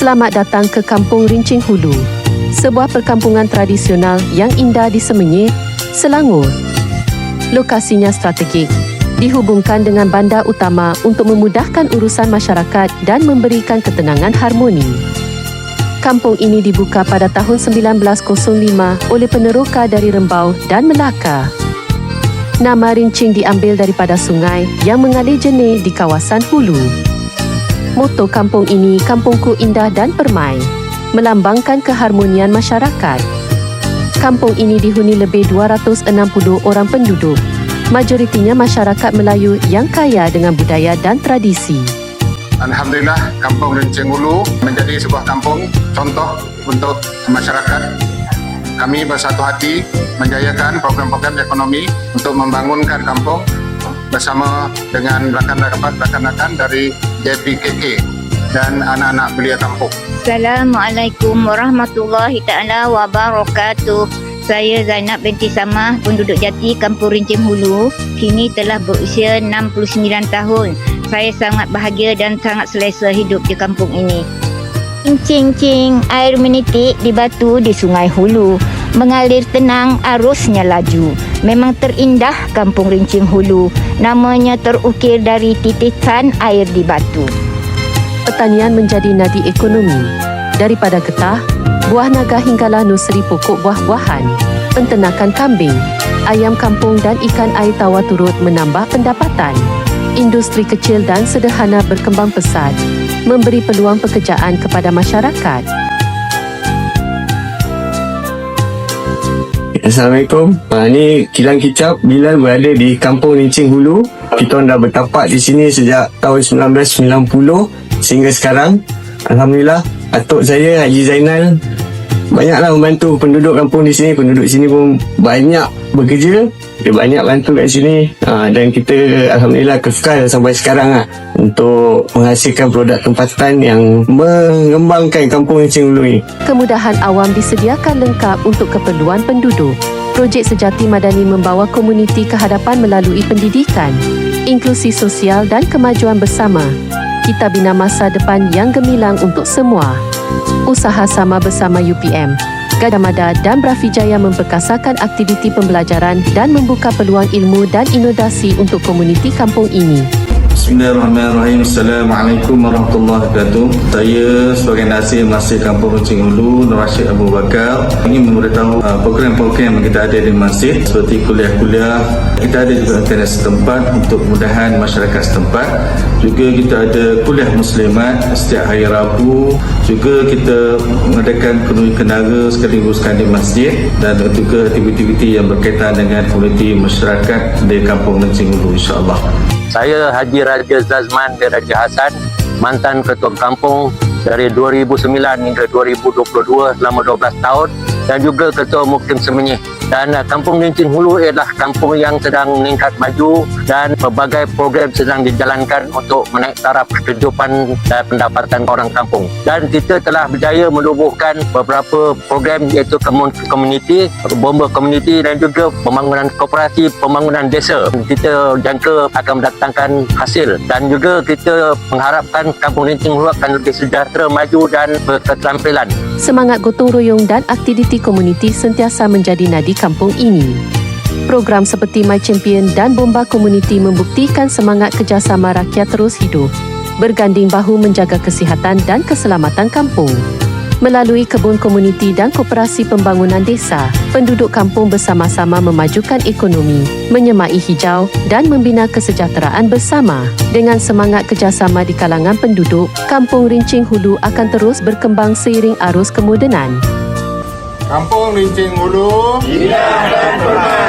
Selamat datang ke Kampung Rincing Hulu, sebuah perkampungan tradisional yang indah di Semenyih, Selangor. Lokasinya strategik, dihubungkan dengan bandar utama untuk memudahkan urusan masyarakat dan memberikan ketenangan harmoni. Kampung ini dibuka pada tahun 1905 oleh peneroka dari Rembau dan Melaka. Nama Rincing diambil daripada sungai yang mengalir jernih di kawasan hulu. Moto kampung ini Kampungku Indah dan Permai, melambangkan keharmonian masyarakat. Kampung ini dihuni lebih 260 orang penduduk. Majoritinya masyarakat Melayu yang kaya dengan budaya dan tradisi. Alhamdulillah Kampung Rincing Hulu menjadi sebuah kampung contoh untuk masyarakat. Kami bersatu hati menjayakan program-program ekonomi untuk membangunkan kampung bersama dengan rakan-rakan dari JPKK dan anak-anak belia kampung. Assalamualaikum warahmatullahi taala wabarakatuh. Saya Zainab binti Samah, penduduk Jati, Kampung Rincim Hulu. Kini telah berusia 69 tahun. Saya sangat bahagia dan sangat selesa hidup di kampung ini. Cing cing, air menitik di batu di Sungai Hulu. Mengalir tenang, arusnya laju. Memang terindah Kampung Rincing Hulu. Namanya terukir dari titisan air di batu. Pertanian menjadi nadi ekonomi. Daripada getah, buah naga hinggalah nusri pokok buah-buahan, penternakan kambing, ayam kampung dan ikan air tawar turut menambah pendapatan. Industri kecil dan sederhana berkembang pesat, memberi peluang pekerjaan kepada masyarakat. Assalamualaikum. Ha, ni Kilang Kicap Bilal berada di Kampung Rincing Hulu. Kita dah bertapak di sini sejak tahun 1990 sehingga sekarang. Alhamdulillah, atuk saya Haji Zainal banyaklah membantu penduduk kampung di sini. Penduduk sini pun banyak bekerja. Dia banyak bantu kat sini ha, dan kita Alhamdulillah kekal sampai sekarang lah untuk menghasilkan produk tempatan yang mengembangkan kampung Rincing Hulu ni. Kemudahan awam disediakan lengkap untuk keperluan penduduk. Projek Sejati Madani membawa komuniti ke hadapan melalui pendidikan, inklusi sosial dan kemajuan bersama. Kita bina masa depan yang gemilang untuk semua. Usaha sama bersama UPM, Gada Mada dan Brafijaya memperkasakan aktiviti pembelajaran dan membuka peluang ilmu dan inovasi untuk komuniti kampung ini. Bismillahirrahmanirrahim. Assalamualaikum warahmatullahi wabarakatuh. Saya sebagai Nasir Masjid Kampung Runcing Hulu, Nur Rashid Abu Bakar ingin memberitahu uh, program-program yang kita ada di masjid seperti kuliah-kuliah. Kita ada juga internet setempat untuk kemudahan masyarakat setempat. Juga kita ada kuliah muslimat setiap hari Rabu. Juga kita mengadakan penuhi kenara sekaligus di masjid dan juga aktiviti-aktiviti yang berkaitan dengan komuniti masyarakat di Kampung Runcing Hulu insya-Allah. Saya Haji Raja Zazman bin Raja Hassan, mantan ketua kampung dari 2009 hingga 2022 selama 12 tahun dan juga ketua Mukim Semenyih. Dan uh, Kampung Lincin Hulu ialah kampung yang sedang meningkat maju dan pelbagai program sedang dijalankan untuk menaik taraf kehidupan dan pendapatan orang kampung. Dan kita telah berjaya menubuhkan beberapa program iaitu komuniti, bomba komuniti dan juga pembangunan koperasi, pembangunan desa. Kita jangka akan mendatangkan hasil dan juga kita mengharapkan Kampung Lincin Hulu akan lebih sejahtera, maju dan berketerampilan. Semangat gotong royong dan aktiviti komuniti sentiasa menjadi nadi kampung ini. Program seperti My Champion dan Bomba Komuniti membuktikan semangat kerjasama rakyat terus hidup, berganding bahu menjaga kesihatan dan keselamatan kampung. Melalui kebun komuniti dan koperasi pembangunan desa, penduduk kampung bersama-sama memajukan ekonomi, menyemai hijau dan membina kesejahteraan bersama. Dengan semangat kerjasama di kalangan penduduk, Kampung Rincing Hulu akan terus berkembang seiring arus kemodenan. Kampung Rincing Hulu Indah dan Permai.